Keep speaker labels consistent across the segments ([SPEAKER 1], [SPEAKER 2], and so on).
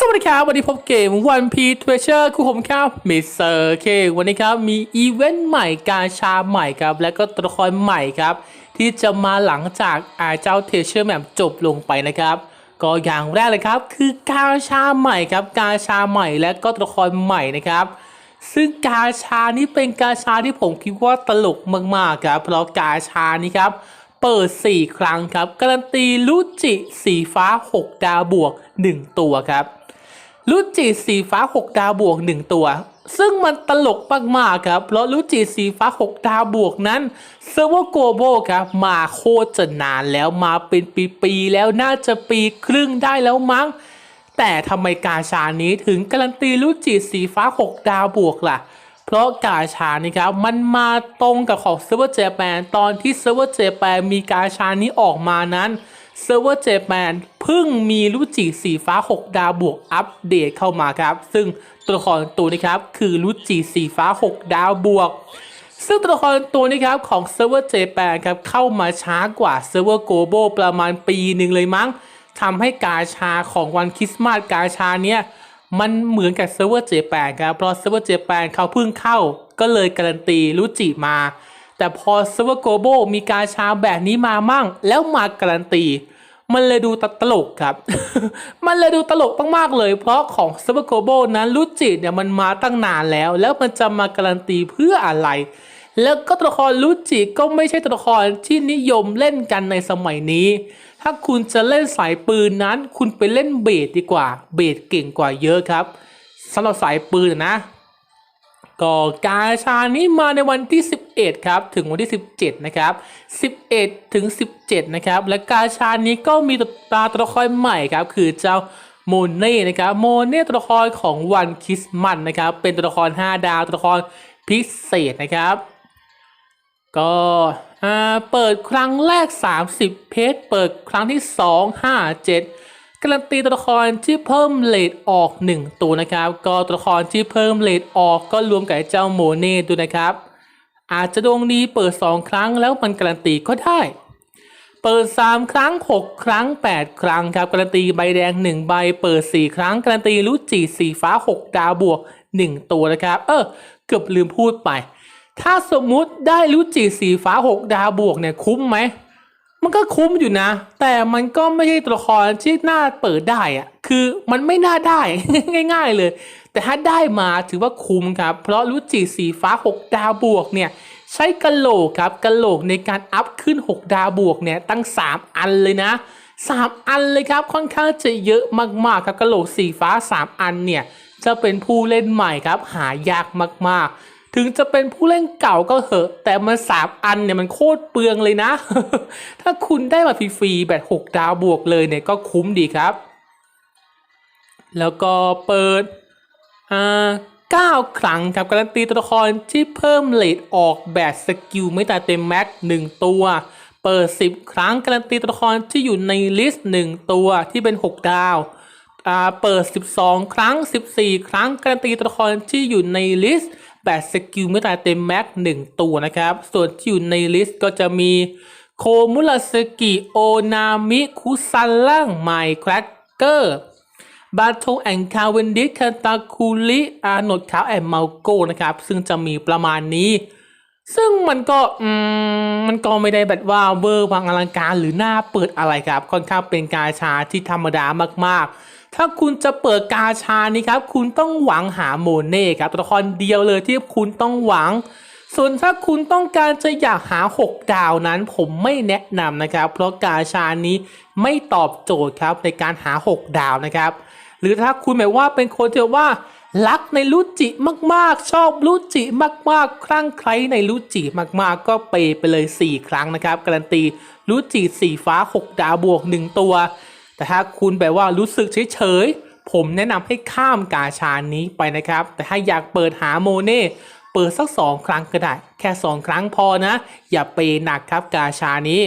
[SPEAKER 1] สวัสดีครับ วันนี้พบเกม One Piece Treasure คู่ผมครับมิสเตอร์เควันนี้ครับ มีอีเวนต์ใหม่การชาใหม่ครับ และก็ตัวละครใหม่ครับ ที่จะมาหลังจากอาเจ้า Treasure Map จบลงไปนะครับ ก็อย่างแรกเลยครับ คือการชาใหม่ครับ การชาใหม่และก็ตัวละครใหม่นะครับ ซึ่งกาชานี้เป็นกาชาที่ผมคิดว่าตลกมากๆครับ เพราะกาชานี้ครับเปิด 4 ครั้งครับ การันตีลูจิสีฟ้า 6 ดาวบวก 1 ตัวครับ ลูจิสีฟ้า 6 ดาวบวก 1 ตัว ซึ่งมันตลกมากๆครับ เพราะลูจิสีฟ้า 6 ดาวบวกนั้นเซิร์ฟเวอร์โกโบครับ มาโคตรจะนานแล้วมาเป็นปีๆแล้วน่าจะปีครึ่งได้แล้วมั้ง แต่ทำไมกาชานี้ถึงการันตีลูจิสีฟ้า 6 ดาวบวกล่ะ เพราะกาชานี่ครับ มันมาตรงกับของเซิร์ฟเวอร์เจแปนตอนที่เซิร์ฟเวอร์เจแปนมีกาชานี้ออกมานั้น เซิร์ฟเวอร์เจแปนเพิ่งมีลูจิสีฟ้า 6 ดาวบวกอัปเดตเข้ามาครับ ซึ่งตัวละครตัวนี้ครับ คือลูจิสีฟ้า 6 ดาวบวก ซึ่งตัวละครตัวนี้ครับ ของเซิร์ฟเวอร์เจแปนครับ เข้ามาช้ากว่าเซิร์ฟเวอร์โกโบประมาณปีหนึ่งเลยมั้งทำให้กาชาของวันคริสต์มาสกาชาเนี้ยมันเหมือนกับเซิร์ฟเวอร์เจแปนครับ เพราะเซิร์ฟเวอร์เจแปนเขาเพิ่งเข้า ก็เลยการันตีรู้จิมา แต่พอซิเวอร์โกโบมีการชาแบบนี้มามั่ง แล้วมาการันตี มันเลยดูตลกครับ มันเลยดูตลกมากๆเลย เพราะของซิเวอร์โกโบนั้นรู้จิเนี่ยมันมาตั้งนานแล้ว แล้วมันจะมาการันตีเพื่ออะไร แล้วก็ตัวละครลูจิก็ไม่ใช่ตัวละครที่นิยมเล่นกันในสมัยนี้ ถ้าคุณจะเล่นสายปืนนั้น คุณไปเล่นเบสดีกว่า เบสเก่งกว่าเยอะครับสำหรับสายปืนนะ ก็กาชานี้มาในวันที่ 11 ครับ ถึงวันที่ 17 นะครับ 11 ถึง 17 นะครับ และกาชานี้ก็มีตาตัวละครใหม่ครับ คือเจ้าโมเน่นะครับ โมเน่ตัวละครของวันคริสต์มาสนะครับ เป็นตัวละคร 5 ดาวตัวละครพิเศษนะครับ ก็อ่าเปิดครั้งแรก 30 เพจ เปิดครั้งที่ 2 5 7 การันตีตัวละครที่เพิ่มเลทออก 1 ตัวนะครับ ก็ตัวละครที่เพิ่มเลทออกก็รวมกับเจ้าโมเน่ด้วยนะครับ อาจจะดวงดีเปิด 2 ครั้งแล้วมันการันตีก็ได้ เปิด 3 ครั้ง 6 ครั้ง 8 ครั้งครับการันตีใบแดง 1 ใบ เปิด 4 ครั้งการันตีลูจิสีฟ้า 6 ดาวบวก 1 ตัวนะครับ เออเกือบลืมพูดไป ถ้าสมมุติได้ลูจิสีฟ้า 6 ดาวบวกเนี่ยคุ้มไหม มันก็คุ้มอยู่นะ แต่มันก็ไม่ใช่ตัวละครที่น่าเปิดได้อะคือมันไม่น่าได้ ง่าย ๆ เลย แต่ถ้าได้มาถือว่าคุ้มครับ เพราะรู้จิสีฟ้า 6 ดาวบวกเนี่ยใช้กะโหลกครับกะโหลกในการอัพขึ้น 6 ดาวบวกเนี่ยตั้ง 3 อันเลยนะ 3 อันเลยครับค่อนข้างจะเยอะมากๆครับกะโหลกสีฟ้า 3 อันเนี่ยจะเป็นผู้เล่นใหม่ครับหายากมากๆ ถึงจะเป็นผู้เล่นเก่าก็เหอะ แต่มันสามอันเนี่ยมันโคตรเปลืองเลยนะ ถ้าคุณได้มาฟรีๆแบบ6ดาวบวกเลยเนี่ยก็คุ้มดีครับ แล้วก็เปิดอ่าเก้าครั้งครับการันตีตัวละครที่เพิ่มเลทออกแบบสกิลไม่ตาเต็มแม็กหนึ่งตัว เปิด 10 ครั้งการันตีตัวละครที่อยู่ในลิสต์หนึ่งตัวที่เป็น 6 ดาวอ่าเปิด 12 ครั้ง 14 ครั้งการันตีตัวละครที่อยู่ในลิสต์ แบบสกิลไม่ตาเต็มแม็กหนึ่งตัวนะครับ ส่วนที่อยู่ในลิสต์ก็จะมีโคมุราสกิโอนามิคุซันล่างไมค์แครกเกอร์บาโทแอนคาเวนดิสคาตาคูลิอาโนดขาวแอนมาโกนะครับ ซึ่งจะมีประมาณนี้ ซึ่งมันก็อืมมันก็ไม่ได้แบบว่าเวอร์วังอลังการหรือหน้าเปิดอะไรครับ ค่อนข้างเป็นกาชาที่ธรรมดามากๆ ถ้าคุณจะเปิดกาชานี้ครับ คุณต้องหวังหาโมเน่ครับตัวละครเดียวเลยที่คุณต้องหวัง ส่วนถ้าคุณต้องการจะอยากหา 6 ดาวนั้น ผมไม่แนะนำนะครับ เพราะกาชานี้ไม่ตอบโจทย์ครับในการหา 6 ดาวนะครับ หรือถ้าคุณหมายว่าเป็นคนที่ว่ารักในลูจิมากๆ ชอบลูจิมากๆ คลั่งไคล้ในลูจิมากๆ ก็เปไปเลย 4 ครั้งนะครับ การันตีลูจิสีฟ้า 6 ดาวบวก 1 ตัว แต่ถ้าคุณแบบว่ารู้สึกเฉยๆ ผมแนะนำให้ข้ามกาชานี้ไปนะครับ แต่ถ้าอยากเปิดหาโมเน่เปิดสัก 2 ครั้งก็ได้ แค่ 2 ครั้งพอนะ อย่าเปหนักครับกาชานี้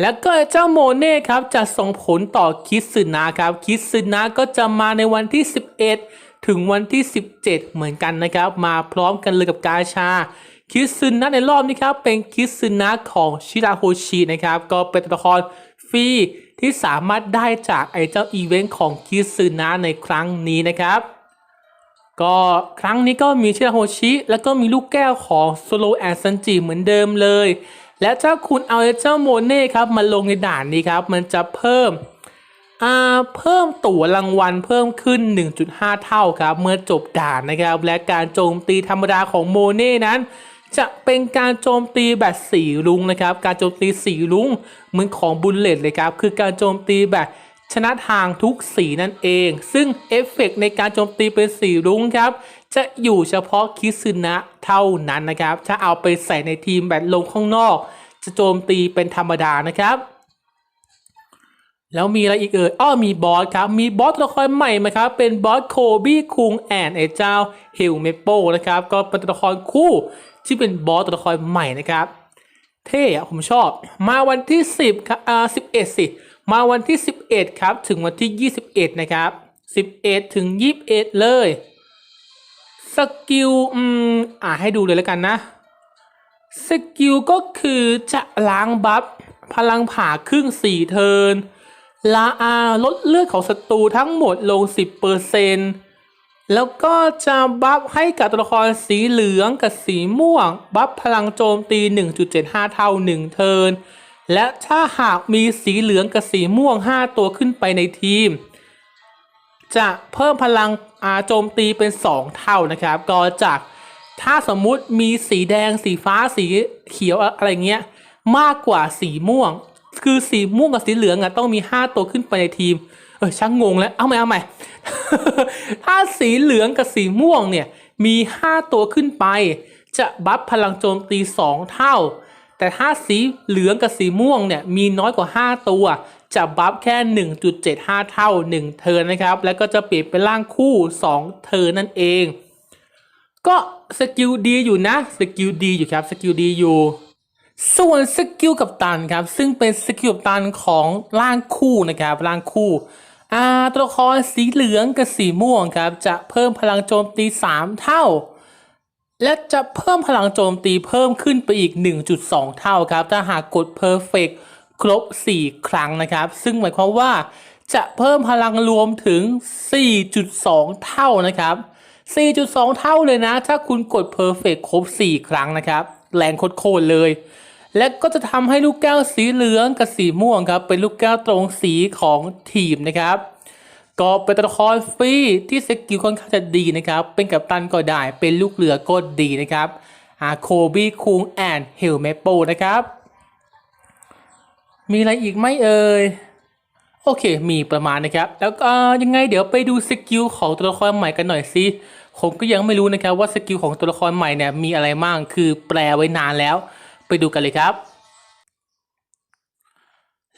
[SPEAKER 1] แล้วก็เจ้าโมเน่ครับจะส่งผลต่อคิดซึนะครับ คิดซึนะก็จะมาในวันที่ 11 ถึงวันที่ 17 เหมือนกันนะครับ มาพร้อมกันเลยกับกาชาคิดซึนะในรอบนี้ครับเป็นคิดซึนะของชิราโฮชินะครับ ก็เป็นตัวละครฟรี ที่สามารถได้จากไอ้เจ้าอีเวนต์ของคิซึนะในครั้งนี้นะครับ ก็ครั้งนี้ก็มีชิราโฮชิ แล้วก็มีลูกแก้วของโซโลแอนซันจิเหมือนเดิมเลย และถ้าคุณเอาไอเจ้าโมเน่ครับมาลงในด่านนี้ครับ มันจะเพิ่มอ่าเพิ่มตั๋วรางวัลเพิ่มขึ้น 1.5 เท่าครับ เมื่อจบด่านนะครับ และการโจมตีธรรมดาของโมเน่นั้น จะเป็นการโจมตีแบบสีลุงนะครับ การโจมตีสีลุงเหมือนของบุลเลตเลยครับ คือการโจมตีแบบชนะทางทุกสีนั่นเอง ซึ่งเอฟเฟกต์ในการโจมตีเป็นสีลุงครับ จะอยู่เฉพาะคิซึนะเท่านั้นนะครับ ถ้าเอาไปใส่ในทีมแบบลงข้างนอก จะโจมตีเป็นธรรมดานะครับ แล้วมีอะไรอีกเอ่ยอ้อมีบอสครับ มีบอสตัวละครใหม่มาครับ เป็นบอสโคบี้คุงแอนไอเจ้าเฮลเมโปนะครับ ก็เป็นตัวละครคู่ที่เป็นบอสตัวละครใหม่นะครับ เท่อะผมชอบ มาวันที่ 10ครับอ่า11 สิ มาวันที่ 11 ครับ ถึงวันที่ 21 นะครับ 11 ถึง 21 เลย สกิล อืม อ่าให้ดูเลยแล้วกันนะ สกิลก็คือจะล้างบัฟ พลังผ่าครึ่งสี่เทิร์น ลาอาลดเลือดของศัตรูทั้งหมดลง 10%แล้วก็จะบัฟให้กับตัวละครสีเหลืองกับสีม่วง บัฟพลังโจมตี 1.75 เท่า 1 เทิร์น และถ้าหากมีสีเหลืองกับสีม่วง 5 ตัวขึ้นไปในทีม จะเพิ่มพลังอาโจมตีเป็น 2 เท่านะครับ ก็จากถ้าสมมุติมีสีแดงสีฟ้าสีเขียวอะไรเงี้ย มากกว่าสีม่วง คือสีม่วงกับสีเหลืองอะต้องมี 5 ตัวขึ้นไปในทีม เออช่างงงแล้ว เอาใหม่เอาใหม่ ถ้าสีเหลืองกับสีม่วงเนี่ยมี 5 ตัวขึ้นไป จะบัฟพลังโจมตี 2 เท่า แต่ถ้าสีเหลืองกับสีม่วงเนี่ยมีน้อยกว่า 5 ตัว จะบัฟแค่ 1.75 เท่า 1 เทิร์นนะครับ แล้วก็จะเปลี่ยนเป็นร่างคู่ 2 เทิร์นนั่นเอง ก็สกิลดีอยู่นะ สกิลดีอยู่ครับ สกิลดีอยู่ ส่วนสกิลกับตันครับซึ่งเป็นสกิลกับตันของร่างคู่นะครับร่างคู่อาตัวละครสีเหลืองกับสีม่วงครับจะเพิ่มพลังโจมตี 3 เท่า และจะเพิ่มพลังโจมตีเพิ่มขึ้นไปอีก 1.2 เท่าครับถ้าหากกด Perfect ครบ 4 ครั้งนะครับ ซึ่งหมายความว่าจะเพิ่มพลังรวมถึง 4.2 เท่านะครับ 4.2 เท่าเลยนะ ถ้าคุณกด Perfect ครบ 4 ครั้งนะครับ แรงโคตรเลย และก็จะทำให้ลูกแก้วสีเหลืองกับสีม่วงครับ เป็นลูกแก้วตรงสีของทีมนะครับ ก็เป็นตัวละครฟรีที่สกิลค่อนข้างจะดีนะครับ เป็นกัปตันก็ได้ เป็นลูกเรือก็ดีนะครับอาโคบี้คุงแอนเฮลเมโปนะครับ มีอะไรอีกไหมเอ่ยโอเค มีประมาณนะครับ แล้วก็ยังไงเดี๋ยวไปดูสกิลของตัวละครใหม่กันหน่อยสิ ผมก็ยังไม่รู้นะครับว่าสกิลของตัวละครใหม่เนี่ยมีอะไรบ้างคือแปลไว้นานแล้ว ไปดูกันเลยครับ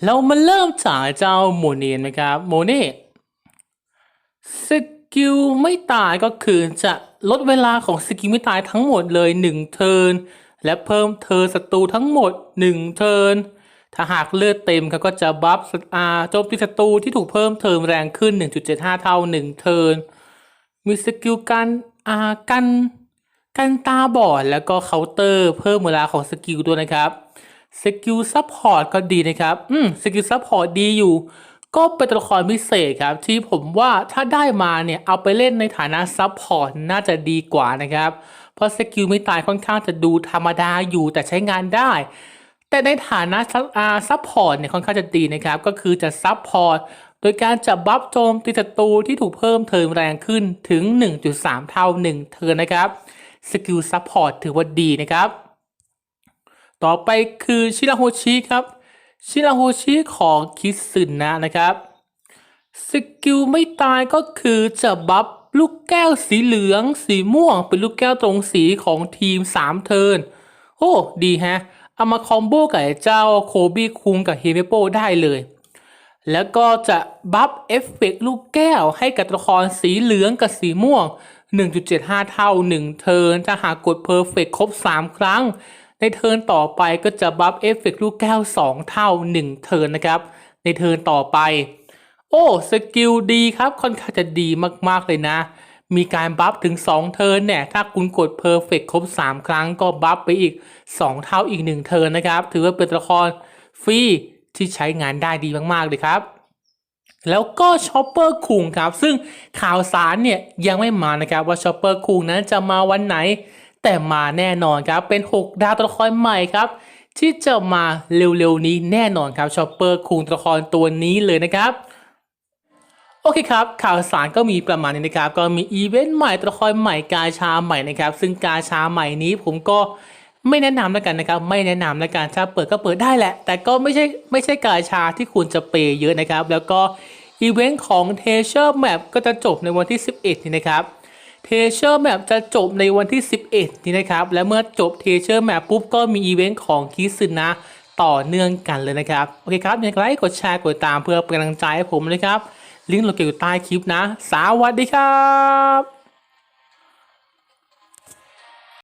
[SPEAKER 1] เรามาเริ่มจากเจ้าโมเนนนะครับโมเน่สกิลไม่ตายก็คือจะลดเวลาของสกิลไม่ตายทั้งหมดเลย 1 เทิร์นและเพิ่มเทิร์นศัตรูทั้งหมด 1 เทิร์นถ้าหากเลือดเต็มเขาก็จะบัฟอาโจมตีศัตรูที่ถูกเพิ่มเทิร์นแรงขึ้น 1.75 เท่า 1 เทิร์น มีสกิลกันอ่ากันกันตาบอดแล้วก็เคาน์เตอร์เพิ่มเวลาของสกิลด้วยนะครับสกิลซัพพอร์ตก็ดีนะครับ อืมสกิลซัพพอร์ตดีอยู่ ก็เป็นตัวละครพิเศษครับ ที่ผมว่าถ้าได้มาเนี่ย เอาไปเล่นในฐานะซัพพอร์ตน่าจะดีกว่านะครับ เพราะสกิลไม่ตายค่อนข้างจะดูธรรมดาอยู่แต่ใช้งานได้ แต่ในฐานะซัพอ่าซัพพอร์ตเนี่ยค่อนข้างจะดีนะครับ ก็คือจะซัพพอร์ต โดยการจับบัฟโจมตีศัตรูที่ถูกเพิ่มเทิร์นแรงขึ้นถึง 1.3 เท่า 1 เทิร์นนะครับ สกิลซัพพอร์ตถือว่าดีนะครับ ต่อไปคือชิราโฮชิครับ ชิราโฮชิของคิสึนะนะครับ สกิลไม่ตายก็คือจะบัฟลูกแก้วสีเหลือง สีม่วง เป็นลูกแก้วตรงสีของทีม 3 เทิร์น โอ้ ดีฮะ เอามาคอมโบกับเจ้าโคบี้คุงกับเฮเมโปได้เลย แล้วก็จะบัฟเอฟเฟกลูกแก้วให้กับตัวละครสีเหลืองกับสีม่วง 1.75 เท่า 1 เทิร์นถ้าหากกดเพอร์เฟกครบ 3 ครั้ง ในเทิร์นต่อไปก็จะบัฟเอฟเฟกลูกแก้ว 2 เท่า 1 เทิร์นนะครับ ในเทิร์นต่อไป โอ้ สกิลดีครับ ค่อนข้างจะดีมาก ๆ เลยนะ มีการบัฟถึง 2 เทิร์นเนี่ย ถ้าคุณกดเพอร์เฟกครบ 3 ครั้งก็บัฟไปอีก 2 เท่าอีก 1 เทิร์นนะครับ ถือว่าเป็นตัวละครฟรี ที่ใช้งานได้ดีมากๆเลยครับ แล้วก็ชอปเปอร์คุงครับ ซึ่งข่าวสารเนี่ยยังไม่มานะครับว่าชอปเปอร์คุงนั้นจะมาวันไหน แต่มาแน่นอนครับ เป็น 6 ดาวตัวละครใหม่ครับ ที่จะมาเร็วๆนี้แน่นอนครับชอปเปอร์คุงตัวละครตัวนี้เลยนะครับโอเคครับ ข่าวสารก็มีประมาณนี้นะครับ ก็มีอีเวนต์ใหม่ตัวละครใหม่กาชาใหม่นะครับ ซึ่งกาชาใหม่นี้ผมก็ ไม่แนะนำแล้วกันนะครับ ไม่แนะนำแล้วกันถ้าเปิดก็เปิดได้แหละ แต่ก็ไม่ใช่ไม่ใช่กาชาที่คุณจะเปย์เยอะนะครับ แล้วก็อีเวนต์ของเทเชอร์แมปก็จะจบในวันที่ 11 นี้นะครับเทเชอร์แมปจะจบในวันที่ 11 นี้นะครับ และเมื่อจบเทเชอร์แมปปุ๊บก็มีอีเวนต์ของคิซึนะต่อเนื่องกันเลยนะครับ โอเคครับอย่าลืมกดไลค์กดแชร์กดติดตามเพื่อเป็นกำลังใจให้ผมนะครับ ลิงก์โลเคอยู่ใต้คลิปนะ สวัสดีครับ